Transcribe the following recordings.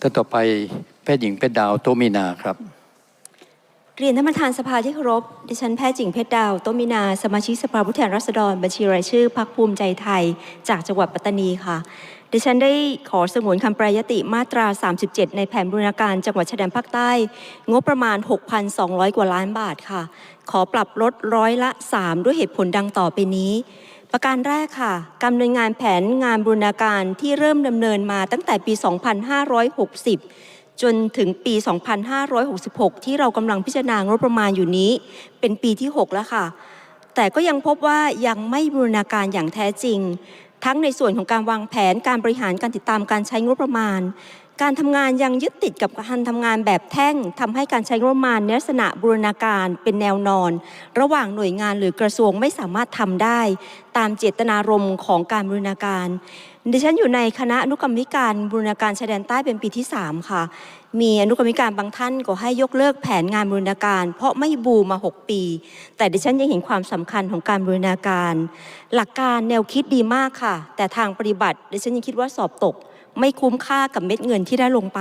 ท่านต่อไปแพทย์หญิงเพชรดาวโตมีนาครับ เรียนท่านประธานสภาที่เคารพ ดิฉันแพทย์หญิงเพชรดาวโตมินา สมาชิกสภาผู้แทนราษฎร บัญชีรายชื่อพรรคภูมิใจไทย จากจังหวัดปัตตานีค่ะ ดิฉันได้ขอสงวนคำแปรยติมาตรา 37 ในแผนบูรณาการจังหวัดชายแดนภาคใต้ งบประมาณ 6,200 กว่าล้านบาทค่ะ ขอปรับลดร้อยละ 3 ด้วยเหตุผลดังต่อไปนี้ ประการแรกค่ะ การดำเนินงานแผนงานบูรณาการที่เริ่มดำเนินมาตั้งแต่ปี 2560 จนถึงปี 2566 ที่เรากำลังพิจารณางบประมาณอยู่นี้ เป็นปีที่ 6 แล้วค่ะ แต่ก็ยังพบว่ายังไม่บูรณาการอย่างแท้จริง ทั้งในส่วนของการวางแผนการบริหารการติดตามการใช้งบประมาณ การทำงานยังยึดติดกับการทำงานแบบแท่งทำให้การใช้งบประมาณในลักษณะบูรณาการเป็นแนวนอน ระหว่างหน่วยงานหรือกระทรวงไม่สามารถทำได้ ตามเจตนารมณ์ของการบูรณาการ ดิฉันอยู่ในคณะอนุกรรมิการบูรณาการชายแดนใต้เป็นปีที่ 3 ค่ะ มีอนุกรรมิการบางท่านก็ให้ยกเลิกแผนงานบูรณาการ เพราะไม่บูมา 6 ปี แต่ดิฉันยังเห็นความสำคัญของการบูรณาการ หลักการแนวคิดดีมากค่ะ แต่ทางปฏิบัติดิฉันยังคิดว่าสอบตก ไม่คุ้มค่ากับเม็ดเงินที่ได้ลงไป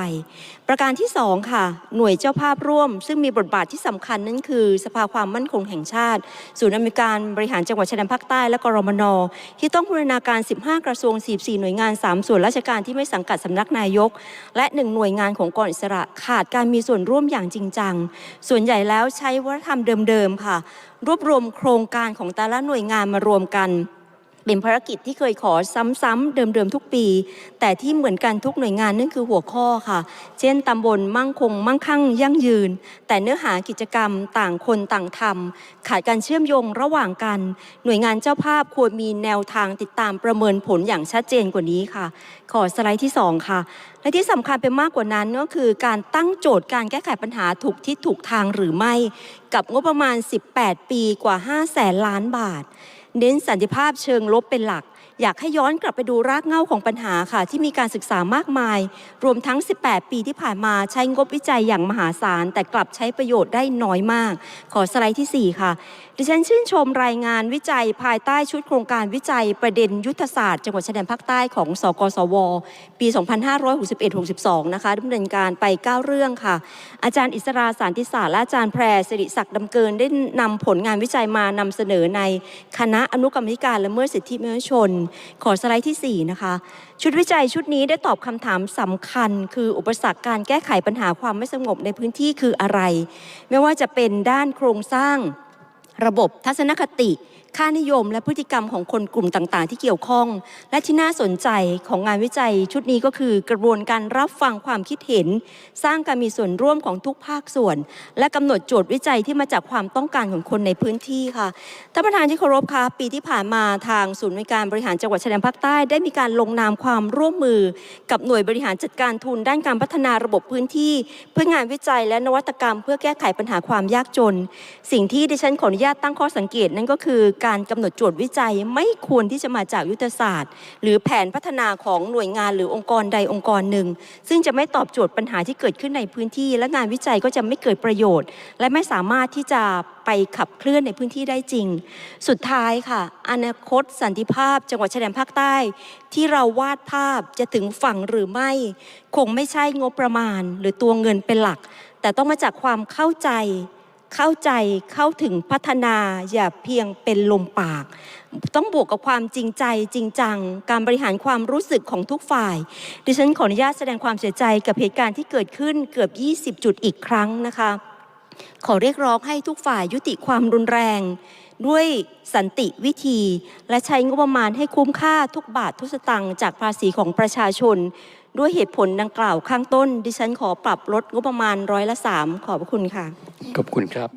ประการที่2ค่ะ หน่วยเจ้าภาพร่วม ซึ่งมีบทบาทที่สำคัญนั่นคือ สภาความมั่นคงแห่งชาติ ศูนย์อำนวยการบริหารจังหวัดชายแดนภาคใต้และกรมน ที่ต้องบูรณาการ 15 กระทรวง 44 หน่วยงาน 3 ส่วนราชการที่ไม่สังกัดสำนักนายก และ 1 หน่วยงานของกองอิสระขาดการมีส่วนร่วมอย่างจริงจัง ส่วนใหญ่แล้วใช้วัฒนธรรมเดิมๆค่ะ รวบรวมโครงการของแต่ละหน่วยงานมารวมกัน เป็นภารกิจที่เคยขอซ้ำๆเดิมๆทุกปี แต่ที่เหมือนกันทุกหน่วยงานนั่นคือหัวข้อค่ะ เช่นตำบลมั่งคง มั่งคั่งยั่งยืน แต่เนื้อหากิจกรรมต่างคนต่างทำขาดการเชื่อมโยงระหว่างกัน หน่วยงานเจ้าภาพควรมีแนวทางติดตามประเมินผลอย่างชัดเจนกว่านี้ค่ะ ขอสไลด์ที่ 2 ค่ะ และที่สำคัญเป็นมากกว่านั้นก็คือ การตั้งโจทย์การแก้ไขปัญหาถูกทิศถูกทางหรือไม่ กับงบประมาณ 18 ปีกว่า 5 แสนล้านบาท เน้นสันติภาพเชิงลบเป็นหลัก อยากให้ย้อนกลับไปดูรากเหง้าของปัญหาค่ะ ที่มีการศึกษามากมาย รวมทั้ง 18 ปีที่ผ่านมาใช้งบวิจัยอย่างมหาศาล แต่กลับใช้ประโยชน์ได้น้อยมาก ขอสไลด์ที่ 4 ค่ะ ดิฉันชื่นชมรายงานวิจัยภายใต้ชุดโครงการวิจัยประเด็นยุทธศาสตร์จังหวัดชายแดนภาคใต้ของ สกสว ปี 2561-62 นะคะดำเนินการไป 9 เรื่องค่ะ อาจารย์อิสราสารติศาสตร์และอาจารย์แพรสิริศักดิ์ดำเกินได้นำผลงานวิจัยมานำเสนอในคณะอนุกรรมธิการละเมิดสิทธิมนุษยชน ขอสไลด์ที่ 4 นะคะ ชุดวิจัยชุดนี้ได้ตอบคำถามสำคัญ คืออุปสรรคการแก้ไขปัญหาความไม่สงบในพื้นที่คืออะไร ไม่ว่าจะเป็นด้านโครงสร้างระบบทัศนคติ ค่านิยม และพฤติกรรมของคนกลุ่มต่าง ๆ ที่เกี่ยวข้อง และที่น่าสนใจของงานวิจัย ชุดนี้ก็คือกระบวนการรับฟังความคิดเห็น สร้างการมีส่วนร่วมของทุกภาคส่วน และกำหนดโจทย์วิจัยที่มาจากความต้องการของคนในพื้นที่ค่ะท่านประธานที่เคารพคะปีที่ผ่านมาทางศูนย์วยการบริหารจังหวัดชายแดนภาคใต้ได้มีการลงนามความร่วมมือ กับหน่วยบริหารจัดการทุนด้านการพัฒนาระบบพื้นที่ เพื่องานวิจัยและนวัตกรรม เพื่อแก้ไขปัญหาความยากจน สิ่งที่ดิฉันขออนุญาตตั้งข้อสังเกตนั่นก็คือการกำหนดโจทย์วิจัยไม่ควรที่จะมาจากยุทธศาสตร์ หรือแผนพัฒนาของหน่วยงานหรือองค์กรใดองค์กรหนึ่ง ซึ่งจะไม่ตอบโจทย์ปัญหาที่เกิดขึ้นในพื้นที่ และงานวิจัยก็จะไม่เกิดประโยชน์ และไม่สามารถที่จะไปขับเคลื่อนในพื้นที่ได้จริง สุดท้ายค่ะ อนาคตสันติภาพ จังหวัดชายแดนภาคใต้ ที่เราวาดภาพจะถึงฝั่งหรือไม่ คงไม่ใช่งบประมาณ หรือตัวเงินเป็นหลัก แต่ต้องมาจากความเข้าใจ เข้าใจเข้าถึงพัฒนาอย่าเพียงเป็นลมปาก ต้องบวกกับความจริงใจจริงจัง การบริหารความรู้สึกของทุกฝ่าย ดิฉันขออนุญาตแสดงความเสียใจกับเหตุการณ์ที่เกิดขึ้นเกือบ 20 จุดอีกครั้งนะคะ ขอเรียกร้องให้ทุกฝ่ายยุติความรุนแรง ด้วยสันติวิธี และใช้งบประมาณให้คุ้มค่าทุกบาททุกสตังค์จากภาษีของประชาชน ด้วยเหตุผลดังกล่าวข้างต้น ดิฉันขอปรับลดงบประมาณร้อยละสามขอบคุณค่ะ ขอบคุณครับ